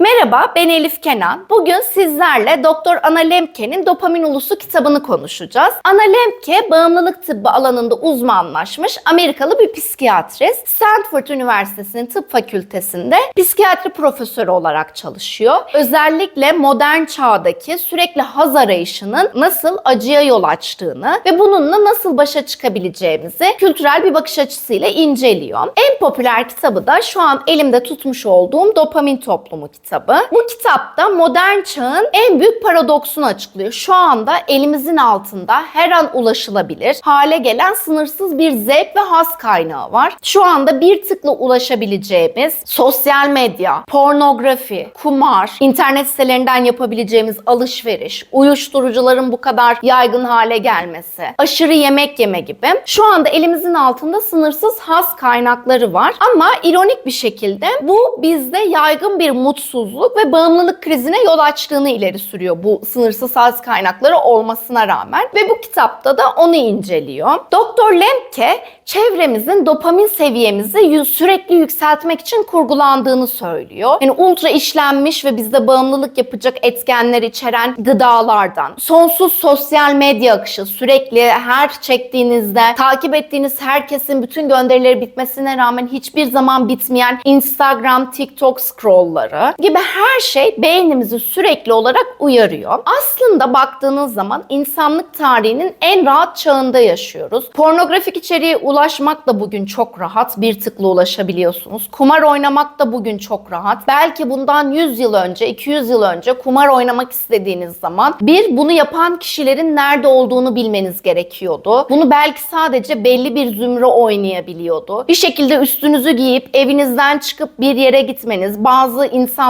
Merhaba, ben Elif Kenan. Bugün sizlerle Doktor Ana Lemke'nin Dopamin Ulusu kitabını konuşacağız. Ana Lemke, bağımlılık tıbbı alanında uzmanlaşmış Amerikalı bir psikiyatrist. Stanford Üniversitesi'nin tıp fakültesinde psikiyatri profesörü olarak çalışıyor. Özellikle modern çağdaki sürekli haz arayışının nasıl acıya yol açtığını ve bununla nasıl başa çıkabileceğimizi kültürel bir bakış açısıyla inceliyor. En popüler kitabı da şu an elimde tutmuş olduğum Dopamin Toplumu. Bu kitapta modern çağın en büyük paradoksunu açıklıyor. Şu anda elimizin altında her an ulaşılabilir hale gelen sınırsız bir zevk ve haz kaynağı var. Şu anda bir tıkla ulaşabileceğimiz sosyal medya, pornografi, kumar, internet sitelerinden yapabileceğimiz alışveriş, uyuşturucuların bu kadar yaygın hale gelmesi, aşırı yemek yeme gibi şu anda elimizin altında sınırsız haz kaynakları var. Ama ironik bir şekilde bu bizde yaygın bir mutsuzluk ve bağımlılık krizine yol açtığını ileri sürüyor bu sınırsız haz kaynakları olmasına rağmen ve bu kitapta da onu inceliyor. Doktor Lemke çevremizin dopamin seviyemizi sürekli yükseltmek için kurgulandığını söylüyor. Yani ultra işlenmiş ve bizde bağımlılık yapacak etkenler içeren gıdalardan, sonsuz sosyal medya akışı, sürekli her çektiğinizde takip ettiğiniz herkesin bütün gönderileri bitmesine rağmen hiçbir zaman bitmeyen Instagram, TikTok scrollları gibi her şey beynimizi sürekli olarak uyarıyor. Aslında baktığınız zaman insanlık tarihinin en rahat çağında yaşıyoruz. Pornografik içeriğe ulaşmak da bugün çok rahat. Bir tıkla ulaşabiliyorsunuz. Kumar oynamak da bugün çok rahat. Belki bundan 100 yıl önce, 200 yıl önce kumar oynamak istediğiniz zaman bir bunu yapan kişilerin nerede olduğunu bilmeniz gerekiyordu. Bunu belki sadece belli bir zümre oynayabiliyordu. Bir şekilde üstünüzü giyip evinizden çıkıp bir yere gitmeniz, bazı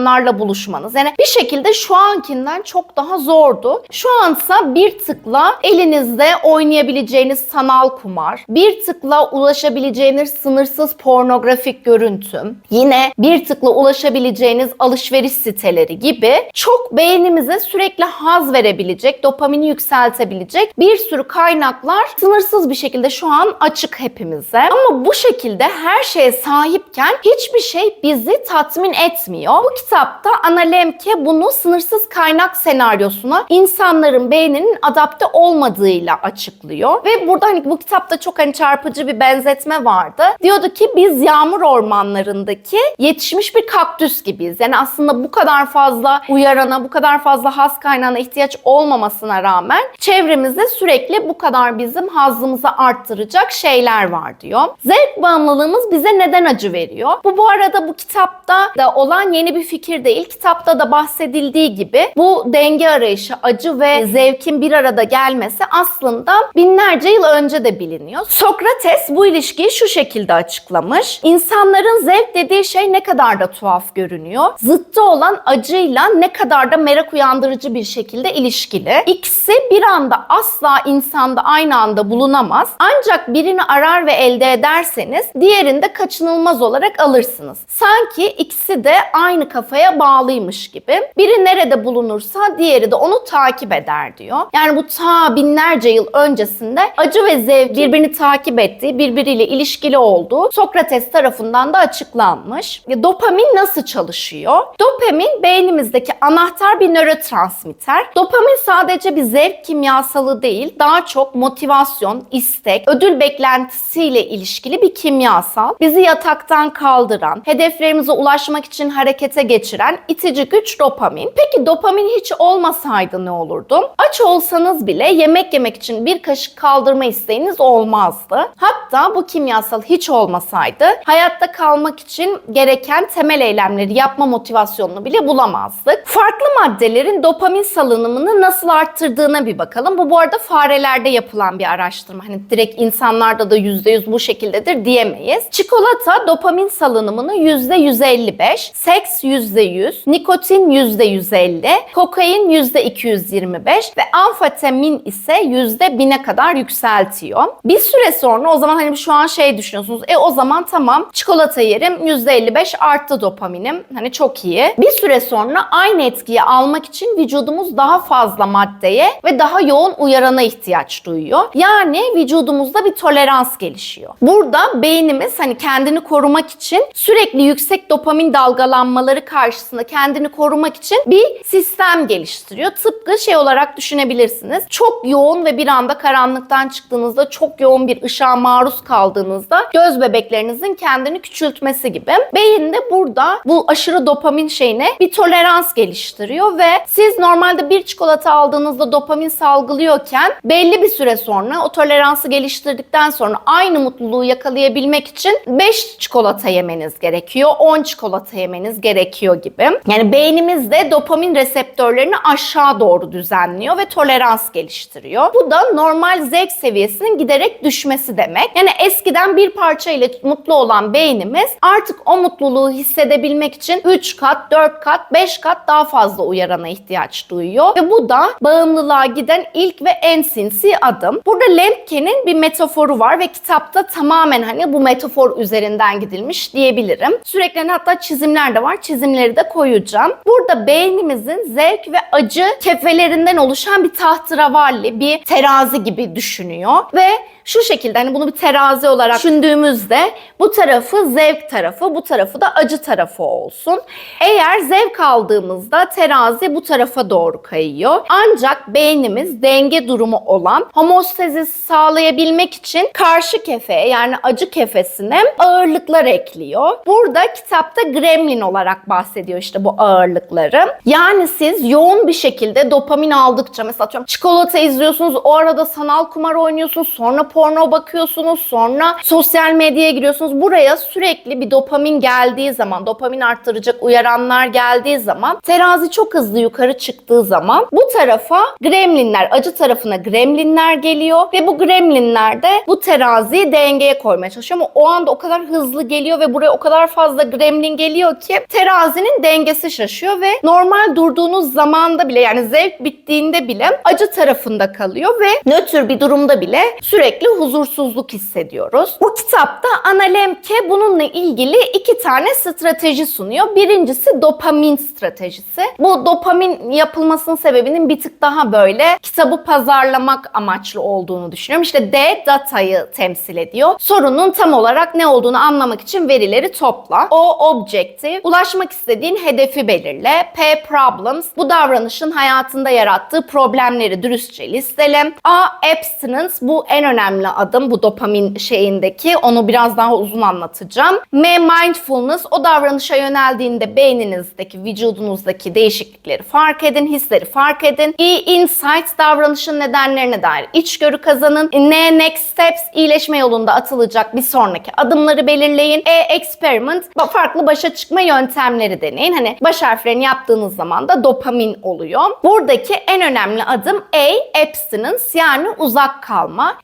insanlarla buluşmanız. Yani bir şekilde şu ankinden çok daha zordu. Şu ansa bir tıkla elinizde oynayabileceğiniz sanal kumar, bir tıkla ulaşabileceğiniz sınırsız pornografik görüntüm, yine bir tıkla ulaşabileceğiniz alışveriş siteleri gibi çok beynimize sürekli haz verebilecek, dopamini yükseltebilecek bir sürü kaynaklar sınırsız bir şekilde şu an açık hepimize. Ama bu şekilde her şeye sahipken hiçbir şey bizi tatmin etmiyor. Bu kitapta Ana Lemke bunu sınırsız kaynak senaryosuna insanların beyninin adapte olmadığıyla açıklıyor. Ve burada hani bu kitapta çok hani çarpıcı bir benzetme vardı. Diyordu ki biz yağmur ormanlarındaki yetişmiş bir kaktüs gibiyiz. Yani aslında bu kadar fazla uyarana, bu kadar fazla haz kaynağına ihtiyaç olmamasına rağmen çevremizde sürekli bu kadar bizim hazzımızı arttıracak şeyler var diyor. Zevk bağımlılığımız bize neden acı veriyor? Bu bu arada bu kitapta da olan yeni bir fikir değil. Kitapta da bahsedildiği gibi bu denge arayışı, acı ve zevkin bir arada gelmesi aslında binlerce yıl önce de biliniyor. Sokrates bu ilişkiyi şu şekilde açıklamış. İnsanların zevk dediği şey ne kadar da tuhaf görünüyor. Zıttı olan acıyla ne kadar da merak uyandırıcı bir şekilde ilişkili. İkisi bir anda asla insanda aynı anda bulunamaz. Ancak birini arar ve elde ederseniz diğerini de kaçınılmaz olarak alırsınız. Sanki ikisi de aynı kafaya bağlıymış gibi. Biri nerede bulunursa diğeri de onu takip eder diyor. Yani bu ta binlerce yıl öncesinde acı ve zevk birbirini takip ettiği, birbiriyle ilişkili olduğu Sokrates tarafından da açıklanmış. Ya, Dopamin nasıl çalışıyor? Dopamin beynimizdeki anahtar bir nörotransmitter. Dopamin sadece bir zevk kimyasalı değil, daha çok motivasyon, istek, ödül beklentisiyle ilişkili bir kimyasal. Bizi yataktan kaldıran, hedeflerimize ulaşmak için harekete geçiren itici güç dopamin. Peki dopamin hiç olmasaydı ne olurdu? Aç olsanız bile yemek yemek için bir kaşık kaldırma isteğiniz olmazdı. Hatta bu kimyasal hiç olmasaydı hayatta kalmak için gereken temel eylemleri yapma motivasyonunu bile bulamazdık. Farklı maddelerin dopamin salınımını nasıl arttırdığına bir bakalım. Bu bu arada farelerde yapılan bir araştırma. Hani direkt insanlarda da %100 bu şekildedir diyemeyiz. Çikolata dopamin salınımını %155, seks %100, nikotin %150, kokain %225 ve amfetamin ise %1000'e kadar yükseltiyor. Bir süre sonra o zaman hani şu an şey düşünüyorsunuz. E o zaman tamam çikolata yerim %55 arttı dopaminim. Hani çok iyi. Bir süre sonra aynı etkiyi almak için vücudumuz daha fazla maddeye ve daha yoğun uyarana ihtiyaç duyuyor. Yani vücudumuzda bir tolerans gelişiyor. Burada beynimiz hani kendini korumak için sürekli yüksek dopamin dalgalanmaları karşısında kendini korumak için bir sistem geliştiriyor. Tıpkı şey olarak düşünebilirsiniz. Çok yoğun ve bir anda karanlıktan çıktığınızda çok yoğun bir ışığa maruz kaldığınızda göz bebeklerinizin kendini küçültmesi gibi. Beyin de burada bu aşırı dopamin şeyine bir tolerans geliştiriyor ve siz normalde bir çikolata aldığınızda dopamin salgılıyorken belli bir süre sonra o toleransı geliştirdikten sonra aynı mutluluğu yakalayabilmek için 5 çikolata yemeniz gerekiyor, 10 çikolata yemeniz gerekiyor gibi. Yani beynimiz de dopamin reseptörlerini aşağı doğru düzenliyor ve tolerans geliştiriyor. Bu da normal zevk seviyesinin giderek düşmesi demek. Yani eskiden bir parça ile mutlu olan beynimiz artık o mutluluğu hissedebilmek için 3 kat, 4 kat, 5 kat daha fazla uyarana ihtiyaç duyuyor. Ve bu da bağımlılığa giden ilk ve en sinsi adım. Burada Lemke'nin bir metaforu var ve kitapta tamamen hani bu metafor üzerinden gidilmiş diyebilirim. Sürekli hani hatta çizimler de var. Çizimleri de koyacağım. Burada beynimizin zevk ve acı kefelerinden oluşan bir tahtıravalli, bir terazi gibi düşünüyor ve şu şekilde hani bunu bir terazi olarak düşündüğümüzde bu tarafı zevk tarafı, bu tarafı da acı tarafı olsun. Eğer zevk aldığımızda terazi bu tarafa doğru kayıyor. Ancak beynimiz denge durumu olan homostezis sağlayabilmek için karşı kefeye yani acı kefesine ağırlıklar ekliyor. Burada kitapta gremlin olarak bahsediyor işte bu ağırlıkları. Yani siz yoğun bir şekilde dopamin aldıkça mesela atıyorum çikolata izliyorsunuz o arada sanal kumar oynuyorsunuz sonra porno bakıyorsunuz sonra sosyal medyaya giriyorsunuz. Buraya sürekli bir dopamin geldiği zaman dopamin arttıracak uyaranlar geldiği zaman terazi çok hızlı yukarı çıktığı zaman bu tarafa gremlinler acı tarafına gremlinler geliyor ve bu gremlinler de bu teraziyi dengeye koymaya çalışıyor ama o anda o kadar hızlı geliyor ve buraya o kadar fazla gremlin geliyor ki terazinin dengesi şaşıyor ve normal durduğunuz zamanda bile yani zevk bittiğinde bile acı tarafında kalıyor ve nötr bir durumda bile sürekli huzursuzluk hissediyoruz. Bu kitapta Anna Lemke bununla ilgili iki tane strateji sunuyor. Birincisi dopamin stratejisi. Bu dopamin yapılmasının sebebinin bir tık daha böyle kitabı pazarlamak amaçlı olduğunu düşünüyorum. İşte D datayı temsil ediyor. Sorunun tam olarak ne olduğunu anlamak için verileri topla. O objective, ulaşmak istediğin hedefi belirle. P problems, bu davranışın hayatında yarattığı problemleri dürüstçe listele. A abstinence, bu en önemli adım bu dopamin şeyindeki. Onu biraz daha uzun anlatacağım. M mindfulness, o davranışa yöneldiğinde beyninizdeki, vücudunuzdaki değişiklikleri fark edin, hisleri fark edin. E insight, davranışın nedenlerine dair içgörü kazanın. N next steps, iyileşme yolunda atılacak bir sonraki adımları belirleyin. E experiment, farklı başa çıkma yöntemleri deneyin. Hani baş harflerini yaptığınız zaman da dopamin oluyor. Buradaki en önemli adım A, abstinence yani uzak kalma.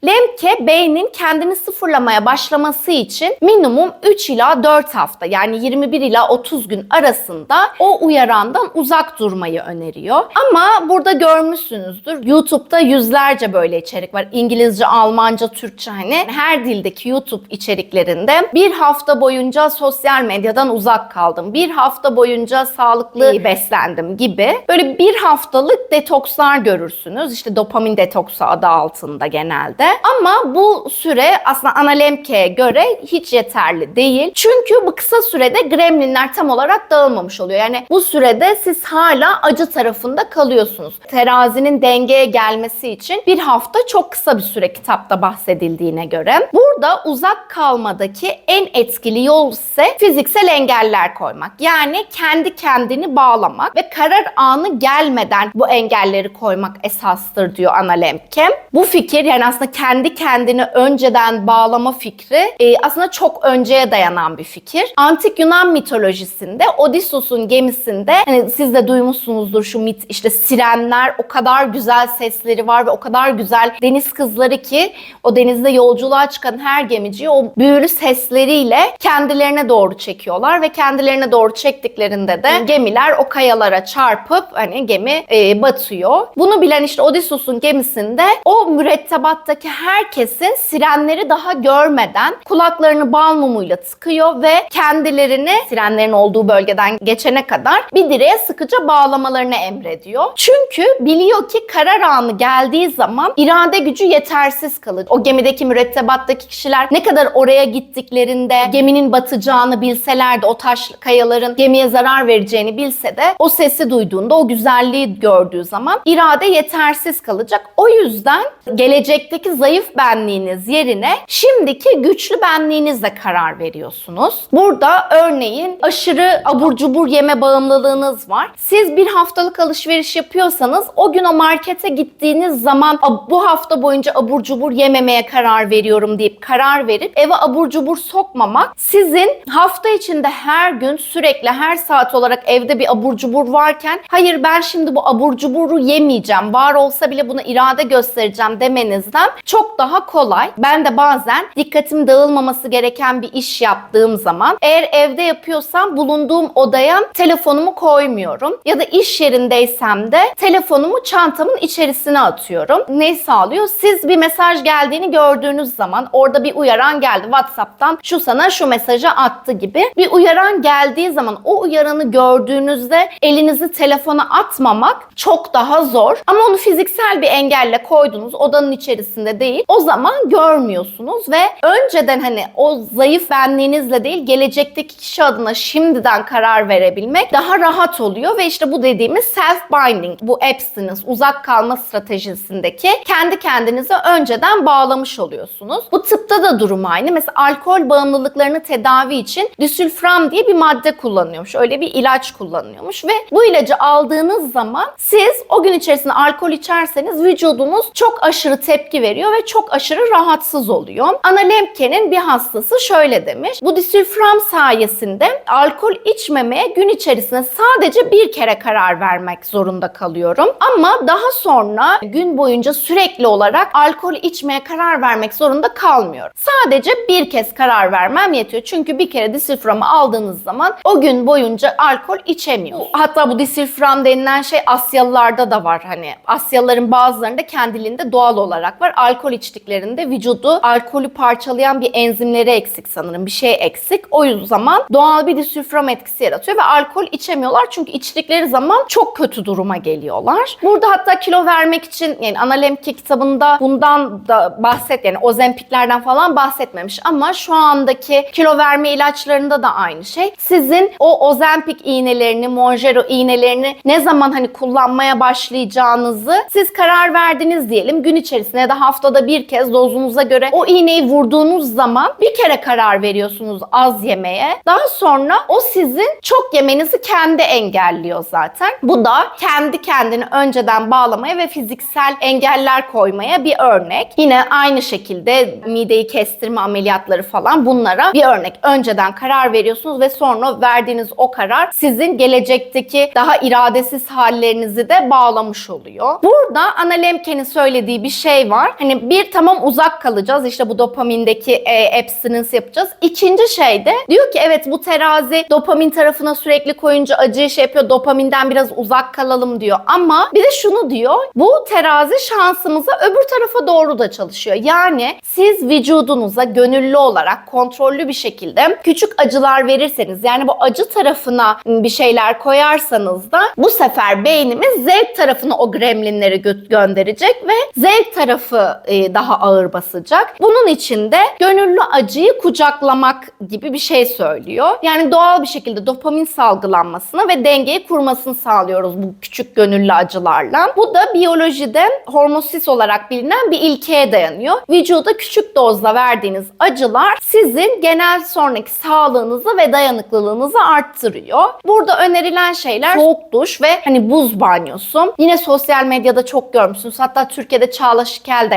Lemke beynin kendini sıfırlamaya başlaması için minimum 3 ila 4 hafta yani 21 ila 30 gün arasında o uyarandan uzak durmayı öneriyor. Ama burada görmüşsünüzdür YouTube'da yüzlerce böyle içerik var. İngilizce, Almanca, Türkçe hani her dildeki YouTube içeriklerinde bir hafta boyunca sosyal medyadan uzak kaldım. Bir hafta boyunca sağlıklı beslendim gibi. Böyle bir haftalık detokslar görürsünüz. İşte dopamin detoksu adı altında genelde. Ama bu süre aslında Anna Lemke'ye göre hiç yeterli değil. Çünkü bu kısa sürede gremlinler tam olarak dağılmamış oluyor. Yani bu sürede siz hala acı tarafında kalıyorsunuz. Terazinin dengeye gelmesi için bir hafta çok kısa bir süre kitapta bahsedildiğine göre. Burada uzak kalmadaki en etkili yol ise fiziksel engeller koymak. Yani kendi kendini bağlamak ve karar anı gelmeden bu engelleri koymak esastır diyor Anna Lemke. Bu fikir yani aslında kendi kendini önceden bağlama fikri e, aslında çok önceye dayanan bir fikir. Antik Yunan mitolojisinde Odysseus'un gemisinde hani siz de duymuşsunuzdur şu mit işte sirenler o kadar güzel sesleri var ve o kadar güzel deniz kızları ki o denizde yolculuğa çıkan her gemiciyi o büyülü sesleriyle kendilerine doğru çekiyorlar ve kendilerine doğru çektiklerinde de gemiler o kayalara çarpıp hani gemi e, batıyor. Bunu bilen işte Odysseus'un gemisinde o mürettebattaki her herkesin sirenleri daha görmeden kulaklarını bal mumuyla tıkıyor ve kendilerini sirenlerin olduğu bölgeden geçene kadar bir direğe sıkıca bağlamalarını emrediyor. Çünkü biliyor ki karar anı geldiği zaman irade gücü yetersiz kalır. O gemideki mürettebattaki kişiler ne kadar oraya gittiklerinde geminin batacağını bilseler de o taş kayaların gemiye zarar vereceğini bilse de o sesi duyduğunda o güzelliği gördüğü zaman irade yetersiz kalacak. O yüzden gelecekteki zayıf benliğiniz yerine şimdiki güçlü benliğinizle karar veriyorsunuz. Burada örneğin aşırı abur cubur yeme bağımlılığınız var. Siz bir haftalık alışveriş yapıyorsanız o gün o markete gittiğiniz zaman "A, bu hafta boyunca abur cubur yememeye karar veriyorum deyip karar verip eve abur cubur sokmamak sizin hafta içinde her gün sürekli her saat olarak evde bir abur cubur varken hayır ben şimdi bu abur cuburu yemeyeceğim. Var olsa bile buna irade göstereceğim demenizden çok daha kolay. Ben de bazen dikkatim dağılmaması gereken bir iş yaptığım zaman eğer evde yapıyorsam bulunduğum odaya telefonumu koymuyorum. Ya da iş yerindeysem de telefonumu çantamın içerisine atıyorum. Ne sağlıyor? Siz bir mesaj geldiğini gördüğünüz zaman orada bir uyaran geldi WhatsApp'tan şu sana şu mesajı attı gibi bir uyaran geldiği zaman o uyaranı gördüğünüzde elinizi telefona atmamak çok daha zor. Ama onu fiziksel bir engelle koydunuz odanın içerisinde değil. O zaman görmüyorsunuz ve önceden hani o zayıf benliğinizle değil gelecekteki kişi adına şimdiden karar verebilmek daha rahat oluyor ve işte bu dediğimiz self binding bu abstinence uzak kalma stratejisindeki kendi kendinize önceden bağlamış oluyorsunuz. Bu tıpta da durum aynı. Mesela alkol bağımlılıklarını tedavi için disülfram diye bir madde kullanıyormuş. Öyle bir ilaç kullanıyormuş ve bu ilacı aldığınız zaman siz o gün içerisinde alkol içerseniz vücudunuz çok aşırı tepki veriyor ve çok aşırı rahatsız oluyor. Ana Lemke'nin bir hastası şöyle demiş. Bu disülfram sayesinde alkol içmemeye gün içerisinde sadece bir kere karar vermek zorunda kalıyorum. Ama daha sonra gün boyunca sürekli olarak alkol içmeye karar vermek zorunda kalmıyorum. Sadece bir kez karar vermem yetiyor. Çünkü bir kere disülframı aldığınız zaman o gün boyunca alkol içemiyor. Hatta bu disülfram denilen şey Asyalılarda da var. Hani Asyalıların bazılarında kendiliğinde doğal olarak var. Alkol içtiklerinde vücudu alkolü parçalayan bir enzimleri eksik sanırım. Bir şey eksik. O zaman doğal bir disülfram etkisi yaratıyor ve alkol içemiyorlar. Çünkü içtikleri zaman çok kötü duruma geliyorlar. Burada hatta kilo vermek için yani Analemke kitabında bundan da bahset yani ozempiklerden falan bahsetmemiş ama şu andaki kilo verme ilaçlarında da aynı şey. Sizin o ozempik iğnelerini, Monjero iğnelerini ne zaman hani kullanmaya başlayacağınızı siz karar verdiniz diyelim. Gün içerisinde ya da haftada bir kez dozunuza göre o iğneyi vurduğunuz zaman bir kere karar veriyorsunuz az yemeye. Daha sonra o sizin çok yemenizi kendi engelliyor zaten. Bu da kendi kendini önceden bağlamaya ve fiziksel engeller koymaya bir örnek. Yine aynı şekilde mideyi kestirme ameliyatları falan bunlara bir örnek. Önceden karar veriyorsunuz ve sonra verdiğiniz o karar sizin gelecekteki daha iradesiz hallerinizi de bağlamış oluyor. Burada Ana Lemke'nin söylediği bir şey var. Hani bir tamam uzak kalacağız. İşte bu dopamindeki e, abstinence yapacağız. İkinci şey de diyor ki evet bu terazi dopamin tarafına sürekli koyunca acı şey yapıyor. Dopaminden biraz uzak kalalım diyor. Ama bir de şunu diyor. Bu terazi şansımıza öbür tarafa doğru da çalışıyor. Yani siz vücudunuza gönüllü olarak kontrollü bir şekilde küçük acılar verirseniz yani bu acı tarafına bir şeyler koyarsanız da bu sefer beynimiz zevk tarafına o gremlinleri gö- gönderecek ve zevk tarafı e, daha ağır basacak. Bunun için de gönüllü acıyı kucaklamak gibi bir şey söylüyor. Yani doğal bir şekilde dopamin salgılanmasını ve dengeyi kurmasını sağlıyoruz bu küçük gönüllü acılarla. Bu da biyolojide hormosis olarak bilinen bir ilkeye dayanıyor. Vücuda küçük dozda verdiğiniz acılar sizin genel sonraki sağlığınızı ve dayanıklılığınızı arttırıyor. Burada önerilen şeyler soğuk duş ve hani buz banyosu. Yine sosyal medyada çok görmüşsünüz. Hatta Türkiye'de Çağla Şikel de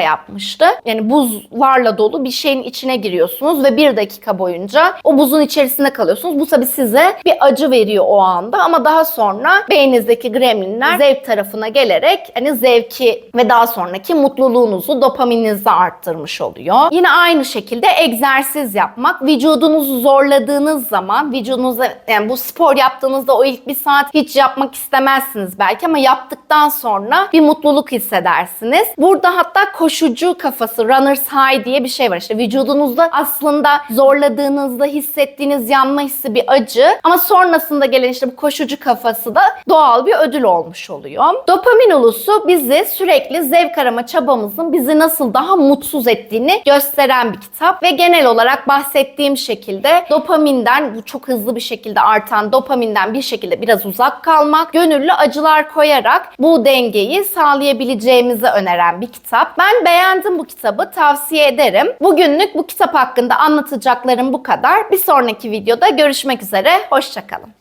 yapmıştı. Yani buzlarla dolu bir şeyin içine giriyorsunuz ve bir dakika boyunca o buzun içerisinde kalıyorsunuz. Bu tabi size bir acı veriyor o anda ama daha sonra beyninizdeki gremlinler zevk tarafına gelerek hani zevki ve daha sonraki mutluluğunuzu, dopamininizi arttırmış oluyor. Yine aynı şekilde egzersiz yapmak. Vücudunuzu zorladığınız zaman vücudunuza yani bu spor yaptığınızda o ilk bir saat hiç yapmak istemezsiniz belki ama yaptıktan sonra bir mutluluk hissedersiniz. Burada hatta koşucu kafası, runner's high diye bir şey var. İşte vücudunuzda aslında zorladığınızda hissettiğiniz yanma hissi bir acı ama sonrasında gelen işte bu koşucu kafası da doğal bir ödül olmuş oluyor. Dopamin ulusu bizi sürekli zevk arama çabamızın bizi nasıl daha mutsuz ettiğini gösteren bir kitap ve genel olarak bahsettiğim şekilde dopaminden bu çok hızlı bir şekilde artan dopaminden bir şekilde biraz uzak kalmak, gönüllü acılar koyarak bu dengeyi sağlayabileceğimizi öneren bir kitap. Ben beğendim bu kitabı, tavsiye ederim. Bugünlük bu kitap hakkında anlatacaklarım bu kadar. Bir sonraki videoda görüşmek üzere, hoşçakalın.